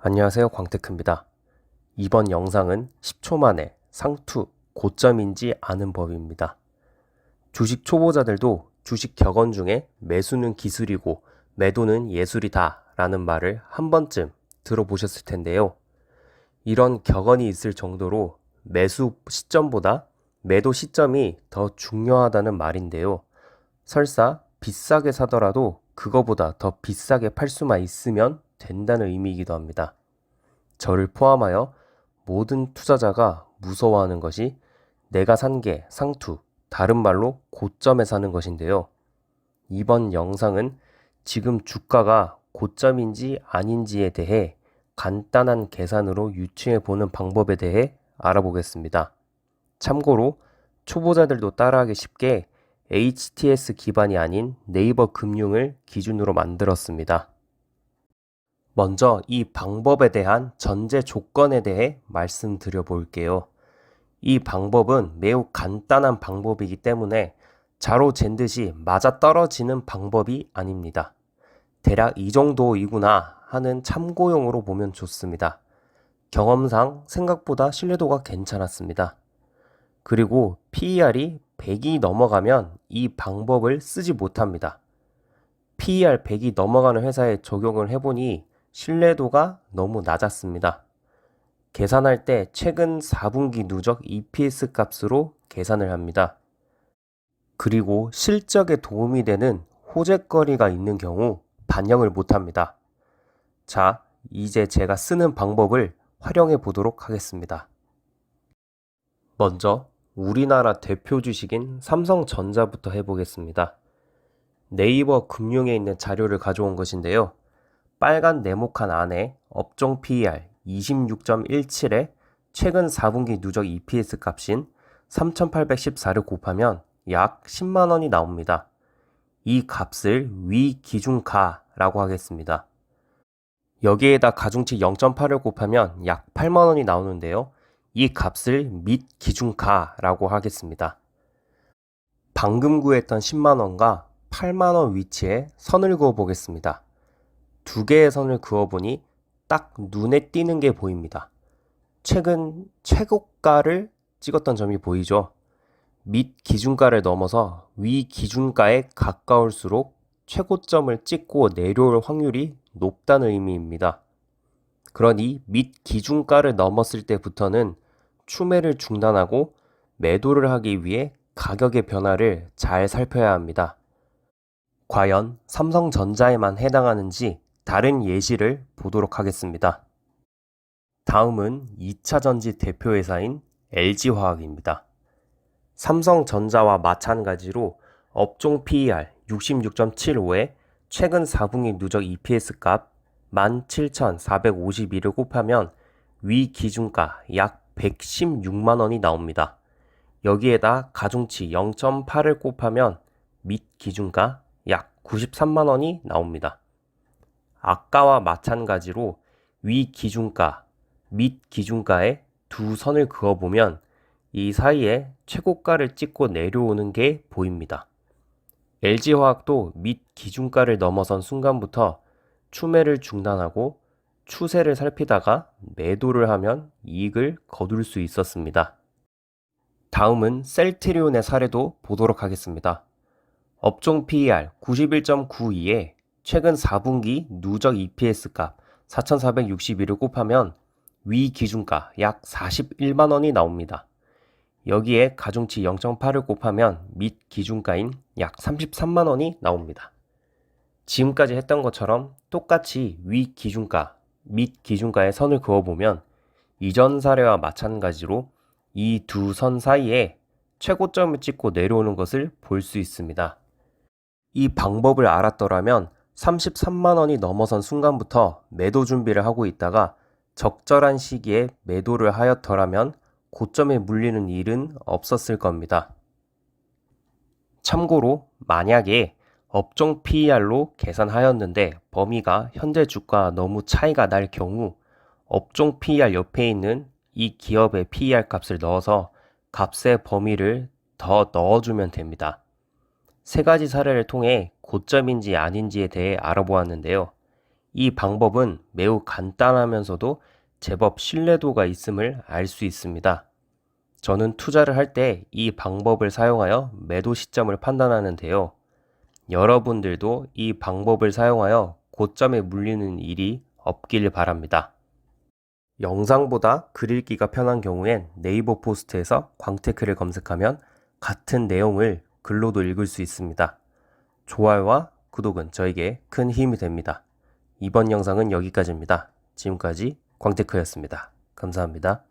안녕하세요. 광테크입니다. 이번 영상은 10초 만에 상투 고점인지 아는 법입니다. 주식 초보자들도 주식 격언 중에 매수는 기술이고 매도는 예술이다 라는 말을 한 번쯤 들어보셨을 텐데요. 이런 격언이 있을 정도로 매수 시점보다 매도 시점이 더 중요하다는 말인데요. 설사 비싸게 사더라도 그거보다 더 비싸게 팔 수만 있으면 된다는 의미이기도 합니다. 저를 포함하여 모든 투자자가 무서워하는 것이 내가 산 게 상투, 다른 말로 고점에 사는 것인데요. 이번 영상은 지금 주가가 고점인지 아닌지에 대해 간단한 계산으로 유추해 보는 방법에 대해 알아보겠습니다. 참고로 초보자들도 따라하기 쉽게 HTS 기반이 아닌 네이버 금융을 기준으로 만들었습니다. 먼저 이 방법에 대한 전제 조건에 대해 말씀드려 볼게요. 이 방법은 매우 간단한 방법이기 때문에 자로 잰 듯이 맞아 떨어지는 방법이 아닙니다. 대략 이 정도이구나 하는 참고용으로 보면 좋습니다. 경험상 생각보다 신뢰도가 괜찮았습니다. 그리고 PER이 100이 넘어가면 이 방법을 쓰지 못합니다. PER 100이 넘어가는 회사에 적용을 해보니 신뢰도가 너무 낮았습니다. 계산할 때 최근 4분기 누적 EPS 값으로 계산을 합니다. 그리고 실적에 도움이 되는 호재거리가 있는 경우 반영을 못합니다. 자, 이제 제가 쓰는 방법을 활용해 보도록 하겠습니다. 먼저 우리나라 대표 주식인 삼성전자부터 해보겠습니다. 네이버 금융에 있는 자료를 가져온 것인데요. 빨간 네모칸 안에 업종 PER 26.17에 최근 4분기 누적 EPS 값인 3,814를 곱하면 약 10만 원이 나옵니다. 이 값을 위 기준가라고 하겠습니다. 여기에다 가중치 0.8을 곱하면 약 8만 원이 나오는데요. 이 값을 밑 기준가라고 하겠습니다. 방금 구했던 10만 원과 8만 원 위치에 선을 그어 보겠습니다. 두 개의 선을 그어보니 딱 눈에 띄는 게 보입니다. 최근 최고가를 찍었던 점이 보이죠? 밑 기준가를 넘어서 위 기준가에 가까울수록 최고점을 찍고 내려올 확률이 높다는 의미입니다. 그러니 밑 기준가를 넘었을 때부터는 추매를 중단하고 매도를 하기 위해 가격의 변화를 잘 살펴야 합니다. 과연 삼성전자에만 해당하는지 다른 예시를 보도록 하겠습니다. 다음은 2차 전지 대표회사인 LG화학입니다. 삼성전자와 마찬가지로 업종 PER 66.75에 최근 4분기 누적 EPS 값 17,452를 곱하면 위 기준가 약 116만 원이 나옵니다. 여기에다 가중치 0.8을 곱하면 밑 기준가 약 93만 원이 나옵니다. 아까와 마찬가지로 위 기준가, 밑 기준가에 두 선을 그어보면 이 사이에 최고가를 찍고 내려오는 게 보입니다. LG화학도 밑 기준가를 넘어선 순간부터 추매를 중단하고 추세를 살피다가 매도를 하면 이익을 거둘 수 있었습니다. 다음은 셀트리온의 사례도 보도록 하겠습니다. 업종 PER 91.92에 최근 4분기 누적 EPS 값 4,461을 곱하면 위 기준가 약 41만 원이 나옵니다. 여기에 가중치 0.8을 곱하면 밑 기준가인 약 33만 원이 나옵니다. 지금까지 했던 것처럼 똑같이 위 기준가, 밑 기준가에 선을 그어보면 이전 사례와 마찬가지로 이 두 선 사이에 최고점을 찍고 내려오는 것을 볼 수 있습니다. 이 방법을 알았더라면 33만 원이 넘어선 순간부터 매도 준비를 하고 있다가 적절한 시기에 매도를 하였더라면 고점에 물리는 일은 없었을 겁니다. 참고로 만약에 업종 PER로 계산하였는데 범위가 현재 주가와 너무 차이가 날 경우 업종 PER 옆에 있는 이 기업의 PER 값을 넣어서 값의 범위를 더 넣어주면 됩니다. 세 가지 사례를 통해 고점인지 아닌지에 대해 알아보았는데요. 이 방법은 매우 간단하면서도 제법 신뢰도가 있음을 알 수 있습니다. 저는 투자를 할 때 이 방법을 사용하여 매도 시점을 판단하는데요. 여러분들도 이 방법을 사용하여 고점에 물리는 일이 없길 바랍니다. 영상보다 글 읽기가 편한 경우엔 네이버 포스트에서 광테크를 검색하면 같은 내용을 글로도 읽을 수 있습니다. 좋아요와 구독은 저에게 큰 힘이 됩니다. 이번 영상은 여기까지입니다. 지금까지 광테크였습니다. 감사합니다.